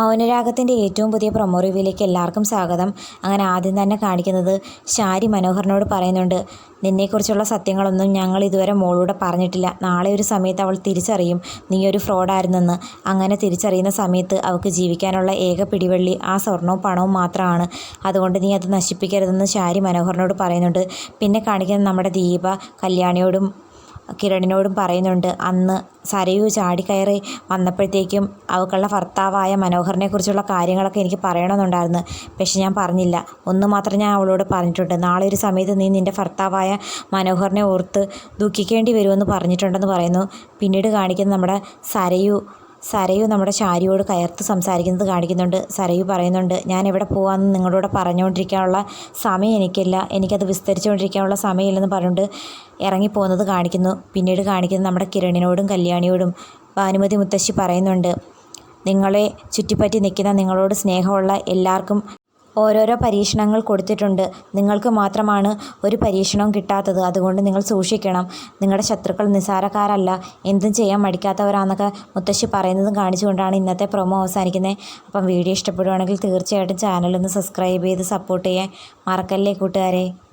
മൗനരാഗത്തിന്റെ ഏറ്റവും പുതിയ പ്രൊമോ റിവ്യൂലേക്ക് എല്ലാവർക്കും സ്വാഗതം. അങ്ങനെ ആദ്യം തന്നെ കാണിക്കുന്നത് ശാരി മനോഹറിനോട് പറയുന്നുണ്ട് നിന്നെക്കുറിച്ചുള്ള സത്യങ്ങളൊന്നും ഞങ്ങൾ ഇതുവരെ മോളൂടെ പറഞ്ഞിട്ടില്ല. നാളെ ഒരു സമയത്ത് അവൾ തിരിച്ചറിയും. നീ ഒരു ഫ്രോഡായിരുന്നെന്ന്. അങ്ങനെ തിരിച്ചറിയുന്ന സമയത്ത് അവൾക്ക് ജീവിക്കാനുള്ള ഏക പിടിവള്ളി ആ സ്വർണവും പണവും മാത്രമാണ്. അതുകൊണ്ട് നീ അത് നശിപ്പിക്കരുതെന്ന് ശാരി മനോഹറിനോട് പറയുന്നുണ്ട്. പിന്നെ കാണിക്കുന്നത് നമ്മുടെ ദീപ കല്യാണിയോടും കിരണിനോടും പറയുന്നുണ്ട് അന്ന് സരയു ചാടിക്കയറി വന്നപ്പോഴത്തേക്കും അവൾക്കുള്ള ഭർത്താവായ മനോഹറിനെ കുറിച്ചുള്ള കാര്യങ്ങളൊക്കെ എനിക്ക് പറയണമെന്നുണ്ടായിരുന്നു. പക്ഷെ ഞാൻ പറഞ്ഞില്ല. ഒന്ന് മാത്രം ഞാൻ അവളോട് പറഞ്ഞിട്ടുണ്ട്. നാളെ ഒരു സമയത്ത് നീ നിന്റെ ഭർത്താവായ മനോഹറിനെ ഓർത്ത് ദുഃഖിക്കേണ്ടി വരുമെന്ന് പറഞ്ഞിട്ടുണ്ടെന്ന് പറയുന്നു. പിന്നീട് കാണിക്കുന്ന നമ്മുടെ സരയു സരയു നമ്മുടെ ശാരിയോട് കയർത്ത് സംസാരിക്കുന്നത് കാണിക്കുന്നുണ്ട്. സരയു പറയുന്നുണ്ട് ഞാൻ എവിടെ പോകാമെന്ന് നിങ്ങളോട് പറഞ്ഞുകൊണ്ടിരിക്കാനുള്ള സമയം എനിക്കില്ല. എനിക്കത് വിസ്തരിച്ചുകൊണ്ടിരിക്കാനുള്ള സമയമില്ലെന്ന് പറഞ്ഞുകൊണ്ട് ഇറങ്ങിപ്പോകുന്നത് കാണിക്കുന്നു. പിന്നീട് കാണിക്കുന്നത് നമ്മുടെ കിരണിനോടും കല്യാണിയോടും. ഭാനുമതി മുത്തശ്ശി പറയുന്നുണ്ട് നിങ്ങളെ ചുറ്റിപ്പറ്റി നിൽക്കുന്ന നിങ്ങളോട് സ്നേഹമുള്ള എല്ലാവർക്കും ഓരോരോ പരീക്ഷണങ്ങൾ കൊടുത്തിട്ടുണ്ട്. നിങ്ങൾക്ക് മാത്രമാണ് ഒരു പരീക്ഷണവും കിട്ടാത്തത്. അതുകൊണ്ട് നിങ്ങൾ സൂക്ഷിക്കണം. നിങ്ങളുടെ ശത്രുക്കൾ നിസാരക്കാരല്ല എന്തും ചെയ്യാൻ മടിക്കാത്തവരാണെന്നൊക്കെ മുത്തശ്ശി പറയുന്നതും കാണിച്ചുകൊണ്ടാണ് ഇന്നത്തെ പ്രൊമോ അവസാനിക്കുന്നത്. അപ്പം വീഡിയോ ഇഷ്ടപ്പെടുവാണെങ്കിൽ തീർച്ചയായിട്ടും ചാനലൊന്ന് സബ്സ്ക്രൈബ് ചെയ്ത് സപ്പോർട്ട് ചെയ്യാൻ മറക്കല്ലേ കൂട്ടുകാരെ.